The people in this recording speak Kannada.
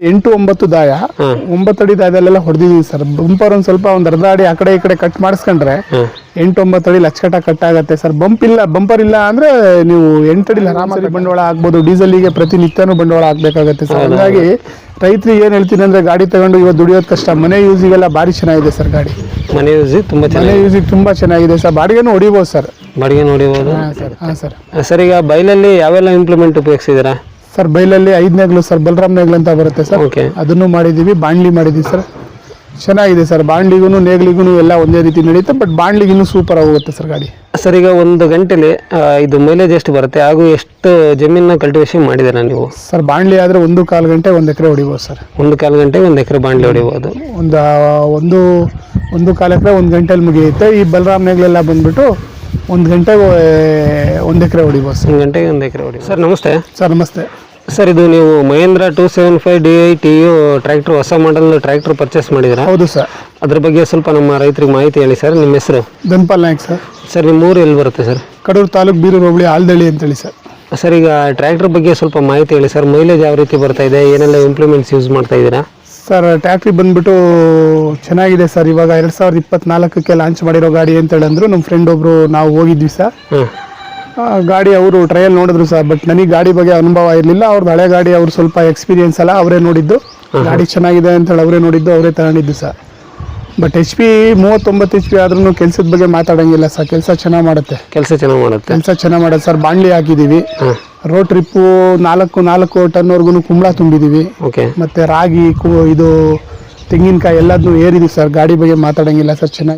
ಎಂಟು ಒಂಬತ್ತು ದಾಯ. ಒಂಬತ್ತಡಿ ಅಡಿ ದಾಯದಲ್ಲೆಲ್ಲ ಹೊಡೆದಿದ್ದೀವಿ ಸರ್. ಬಂಪರ್ ಒಂದು ಸ್ವಲ್ಪ ಒಂದು ಅರ್ಧ ಅಡಿ ಆ ಕಡೆ ಈ ಕಡೆ ಕಟ್ ಮಾಡಿಸ್ಕೊಂಡ್ರೆ ಎಂಟು ಒಂಬತ್ತು ಅಡಿ ಲಕ್ಷಕಟ ಕಟ್ ಆಗುತ್ತೆ ಸರ್. ಬಂಪ್ ಇಲ್ಲ ಬಂಪರ್ ಇಲ್ಲ ಅಂದ್ರೆ ನೀವು ಎಂಟಡಿ ಅಡಿ ಆರಾಮಾಗಿ ಬಂಡವಾಳ ಹಾಕ್ಬೋದು ಡೀಸೆಲ್ಗೆ ಪ್ರತಿನಿತ್ಯನೂ ಬಂಡವಾಳ ಹಾಕ್ಬೇಕಾಗತ್ತೆ ಸರ್. ಹಾಗಾಗಿ ರೈತರಿಗೆ ಏನು ಹೇಳ್ತೀನಿ ಅಂದ್ರೆ ಗಾಡಿ ತಗೊಂಡು ಇವಾಗ ದುಡಿಯೋದು ಕಷ್ಟ. ಮನೆ ಯೂಸಿಗೆಲ್ಲ ಭಾರಿ ಚೆನ್ನಾಗಿದೆ ಸರ್ ಗಾಡಿ. ಮನೆ ಯೂಸ್ ತುಂಬಾ ಮನೆ ಚೆನ್ನಾಗಿ ಯೂಸಿಗೆ ತುಂಬಾ ಚೆನ್ನಾಗಿದೆ ಸರ್. ಬಾಡಿಗೆನೂ ಹೊಡಿಬೋದು ಸರ್. ಬಾಡಿಗೆ ನೋಡಿಬೋದು ಸರ್. ಹಾಂ ಸರ್. ಸರ್ ಈಗ ಬೈಲಲ್ಲಿ ಯಾವೆಲ್ಲ ಇಂಪ್ಲಿಮೆಂಟ್ ಉಪಯೋಗಿಸಿದ್ದೀರಾ? ಸರ್ ಬೈಲಲ್ಲಿ ಐದನೇಗ್ಲು ಸರ್ ಬಲರಾಮ್ ನೆಗ್ಲು ಅಂತ ಬರುತ್ತೆ ಸರ್. ಓಕೆ ಅದನ್ನು ಮಾಡಿದ್ದೀವಿ ಬಾಂಡ್ಲಿ ಮಾಡಿದ್ದೀವಿ ಸರ್. ಚೆನ್ನಾಗಿದೆ ಸರ್ ಬಾಂಡ್ಲಿಗೂ ನೇಗ್ಲಿಗೂ ಎಲ್ಲ ಒಂದೇ ರೀತಿ ನಡೆಯುತ್ತೆ ಬಟ್ ಬಾಂಡ್ಲಿಗೆ ಇನ್ನೂ ಸೂಪರ್ ಆಗೋಗುತ್ತೆ ಸರ್ ಗಾಡಿ. ಸರ್ ಈಗ ಒಂದು ಗಂಟೆಲಿ ಆ, ಇದು ಮೈಲೇಜ್ ಎಷ್ಟು ಬರುತ್ತೆ? ಹಾಗೂ ಎಷ್ಟು ಜಮೀನ ಕಲ್ಟಿವೇಶನ್ ಮಾಡಿದ್ದೀರಾ ನೀವು? ಸರ್ ಬಾಂಡ್ಲಿ ಆದರೆ ಒಂದು ಕಾಲು ಗಂಟೆ ಒಂದು ಎಕರೆ ಹೊಡಿಬೋದು ಸರ್. ಒಂದು ಕಾಲು ಗಂಟೆ ಒಂದು ಎಕರೆ ಬಾಂಡ್ಲಿ ಹೊಡಿಬೋದು. ಒಂದು ಒಂದು ಒಂದು ಕಾಲು ಎಕರೆ ಒಂದು ಗಂಟೆಲಿ ಮುಗಿಯುತ್ತೆ. ಈ ಬಲರಾಮ್ ನೇಗ್ಲೆಲ್ಲ ಬಂದ್ಬಿಟ್ಟು ಒಂದು ಗಂಟೆಗೆ ಒಂದು ಎಕರೆ ಹೊಡಿಬೋದು ಸರ್ ಒಂದು ಗಂಟೆಗೆ ಒಂದು ಎಕರೆ ಹೊಡಿ. ಸರ್ ನಮಸ್ತೆ. ಸರ್ ನಮಸ್ತೆ. ಸರ್ ಇದು ನೀವು Mahindra two seven five D I T U tractor ಹೊಸ ಮಾಡಲ್ ಟ್ರ್ಯಾಕ್ಟರ್ ಪರ್ಚೇಸ್ ಮಾಡಿದ್ದೀರಾ? ಹೌದು ಸರ್. ಅದ್ರ ಬಗ್ಗೆ ಸ್ವಲ್ಪ ನಮ್ಮ ರೈತರಿಗೆ ಮಾಹಿತಿ ಹೇಳಿ ಸರ್. ನಿಮ್ಮ ಹೆಸರು? ದನ್ಪಾಲ್ ನಾಯ್ಕ ಸರ್. ಸರ್ ನಿಮ್ಮ ಊರು ಎಲ್ಲಿ ಬರುತ್ತೆ ಸರ್? ಕಡೂರು ತಾಲೂಕು ಬೀರೂರು ಹೋಬಳಿ ಆಲ್ದಳ್ಳಿ ಅಂತೇಳಿ ಸರ್. ಸರ್ ಈಗ ಟ್ರ್ಯಾಕ್ಟರ್ ಬಗ್ಗೆ ಸ್ವಲ್ಪ ಮಾಹಿತಿ ಹೇಳಿ ಸರ್. ಮೈಲೇಜ್ ಯಾವ ರೀತಿ ಬರ್ತಾ ಇದೆ ಏನೆಲ್ಲ ಇಂಪ್ಲಿಮೆಂಟ್ಸ್ ಯೂಸ್ ಮಾಡ್ತಾ ಇದ್ದೀರಾ? ಸರ್ ಟ್ಯಾಕ್ಟ್ರಿ ಬಂದ್ಬಿಟ್ಟು ಚೆನ್ನಾಗಿದೆ ಸರ್. ಇವಾಗ ಎರಡು ಸಾವಿರದ ಇಪ್ಪತ್ನಾಲ್ಕಕ್ಕೆ ಲಾಂಚ್ ಮಾಡಿರೋ ಗಾಡಿ ಅಂತ ಹೇಳಂದ್ರು. ನಮ್ಮ ಫ್ರೆಂಡ್ ಒಬ್ರು ನಾವು ಹೋಗಿದ್ವಿ ಸರ್. ಆ, ಗಾಡಿ ಅವರು ಟ್ರಯಲ್ ನೋಡಿದ್ರು ಸರ್. ಬಟ್ ನನಗೆ ಗಾಡಿ ಬಗ್ಗೆ ಅನುಭವ ಇರಲಿಲ್ಲ. ಅವ್ರದ್ದು ಹಳೆ ಗಾಡಿ ಅವ್ರು ಸ್ವಲ್ಪ ಎಕ್ಸ್ಪೀರಿಯನ್ಸ್ ಅಲ್ಲ ಅವರೇ ನೋಡಿದ್ದು. ಗಾಡಿ ಚೆನ್ನಾಗಿದೆ ಅಂತ ಹೇಳಿ ಅವರೇ ನೋಡಿದ್ದು ಅವರೇ ತಗೊಂಡಿದ್ದು ಸರ್. ಬಟ್ ಎಚ್ ಪಿ ಮೂವತ್ತೊಂಬತ್ತು ಎಚ್ ಪಿ ಆದ್ರೂ ಕೆಲಸದ ಬಗ್ಗೆ ಮಾತಾಡಂಗಿಲ್ಲ ಸರ್. ಕೆಲಸ ಚೆನ್ನಾಗಿ ಮಾಡುತ್ತೆ. ಕೆಲಸ ಚೆನ್ನಾಗಿ ಮಾಡುತ್ತೆ. ಕೆಲಸ ಚೆನ್ನಾಗಿ ಮಾಡುತ್ತೆ ಸರ್. ಬಾಂಡ್ಲಿ ಹಾಕಿದ್ದೀವಿ ರೋಡ್ ಟ್ರಿಪ್ಪು ನಾಲ್ಕು ನಾಲ್ಕು ಟನ್ವರೆಗೂ ಕುಂಬಳ ತುಂಬಿದ್ದೀವಿ ಓಕೆ ಮತ್ತೆ ರಾಗಿ ಕು ಇದು ತೆಂಗಿನಕಾಯಿ ಎಲ್ಲದನ್ನೂ ಏರಿದ್ದೀವಿ ಸರ್. ಗಾಡಿ ಬಗ್ಗೆ ಮಾತಾಡಂಗಿಲ್ಲ ಸರ್ ಚೆನ್ನಾಗಿ.